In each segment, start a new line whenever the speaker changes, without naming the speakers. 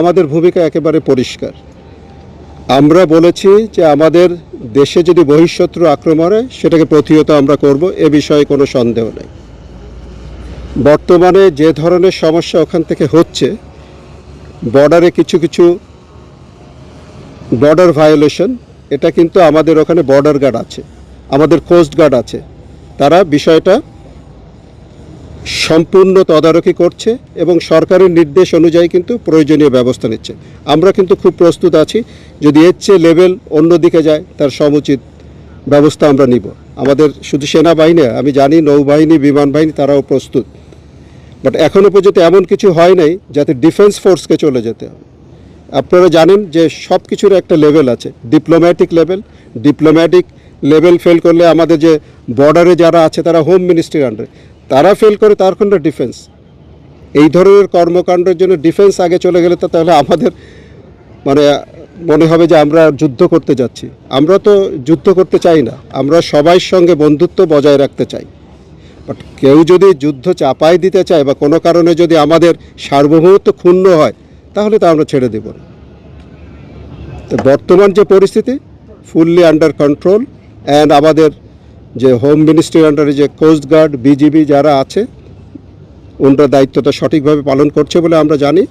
আমাদের ভূমিকা একেবারে পরিষ্কার। আমরা বলেছি যে আমাদের দেশে যদি বহিঃশত্রু আক্রমণ হয়, সেটাকে প্রতিহত আমরা করব, এ বিষয়ে কোনো সন্দেহ নেই। বর্তমানে যে ধরনের সমস্যা ওখান থেকে হচ্ছে বর্ডারে কিছু কিছু বর্ডার ভায়োলেশন এটা কিন্তু আমাদের ওখানে বর্ডার গার্ড আছে, আমাদের কোস্ট গার্ড আছে। তারা বিষয়টা সম্পূর্ণ তদারকি করছে এবং সরকারের নির্দেশ অনুযায়ী কিন্তু প্রয়োজনীয় ব্যবস্থা নিচ্ছে। আমরা কিন্তু খুব প্রস্তুত আছি, যদি এর চেয়ে লেভেল অন্যদিকে যায়, তার সমুচিত ব্যবস্থা আমরা নিব। আমাদের শুধু সেনাবাহিনী, আমি জানি নৌবাহিনী বিমান বাহিনী তারাও প্রস্তুত। বাট এখনও পর্যন্ত এমন কিছু হয় নাই যাতে ডিফেন্স ফোর্সকে চলে যেতে হবে আপনারা জানেন যে সব কিছুর একটা লেভেল আছে diplomatic level diplomatic level fail করলে আমাদের যে বর্ডারে যারা আছে, তারা হোম মিনিস্ট্রির আন্ডারে তারা ফেল করে, তার কোনো ডিফেন্স এই ধরনের কর্মকাণ্ডের জন্য ডিফেন্স আগে চলে গেলে তো তাহলে আমাদের মানে মনে হবে যে আমরা যুদ্ধ করতে যাচ্ছি। আমরা তো যুদ্ধ করতে চাই না। আমরা সবাই সঙ্গে বন্ধুত্ব বজায় রাখতে চাই। বাট কেউ যদি যুদ্ধ চাপাই দিতে চায় বা কোনো কারণে যদি আমাদের সার্বভৌমত্ব ক্ষুণ্ণ হয়, তাহলে তা আমরা ছেড়ে দেব না। তো বর্তমান যে পরিস্থিতি ফুললি আন্ডার কন্ট্রোল অ্যান্ড আমাদের যে হোম মিনিস্ট্রির আন্ডারে যে কোস্ট গার্ড বিজিবি যারা আছে, ওনারা দায়িত্বটা সঠিকভাবে পালন করছে বলে আমরা জানি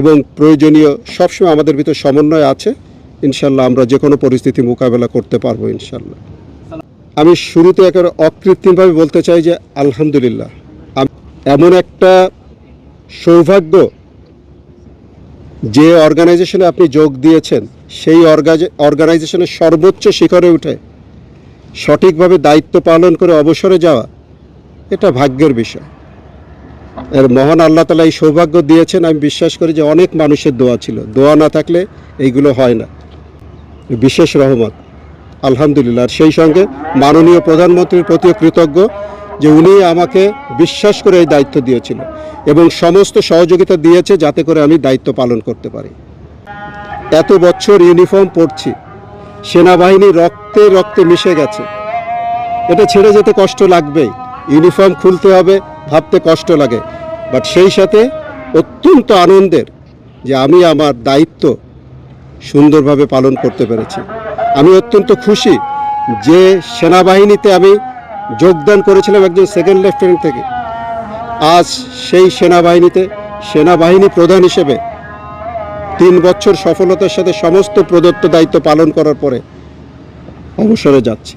এবং প্রয়োজনীয় সবসময় আমাদের ভিতর সমন্বয় আছে। ইনশাল্লাহ আমরা যে কোনো পরিস্থিতি মোকাবেলা করতে পারব ইনশাল্লাহ। আমি শুরুতে একেবারে অকৃত্রিমভাবে বলতে চাই যে আলহামদুলিল্লাহ। এমন একটা সৌভাগ্য যে অর্গানাইজেশনে আপনি যোগ দিয়েছেন, সেই অর্গানাইজেশনের সর্বোচ্চ শিখরে উঠে সঠিকভাবে দায়িত্ব পালন করে অবসরে যাওয়া, এটা ভাগ্যের বিষয়। এর মহান আল্লাহ তালা এই সৌভাগ্য দিয়েছেন, আমি বিশ্বাস করি যে অনেক মানুষের দোয়া ছিল। দোয়া না থাকলে এইগুলো হয় না। বিশেষ রহমত। আলহামদুলিল্লাহ। আর সেই সঙ্গে মাননীয় প্রধানমন্ত্রীর প্রতিও কৃতজ্ঞ যে উনি আমাকে বিশ্বাস করে এই দায়িত্ব দিয়েছিল এবং সমস্ত সহযোগিতা দিয়েছে যাতে করে আমি দায়িত্ব পালন করতে পারি। এত বছর ইউনিফর্ম পরছি। সেনাবাহিনী রক্তে রক্তে মিশে গেছে। এটা ছেড়ে যেতে কষ্ট লাগবেই। ইউনিফর্ম খুলতে হবে, ভাবতে কষ্ট লাগে। বাট সেই সাথে অত্যন্ত আনন্দের যে আমি আমার দায়িত্ব সুন্দরভাবে পালন করতে পেরেছি। আমি অত্যন্ত খুশি যে সেনাবাহিনীতে আমি যোগদান করেছিলাম একজন সেকেন্ড লেফটেন্যান্ট থেকে। আজ সেই সেনাবাহিনীতে সেনাবাহিনী প্রধান হিসেবে তিন বছর সফলতার সাথে সমস্ত প্রদত্ত দায়িত্ব পালন করার পরে অবসরে যাচ্ছি।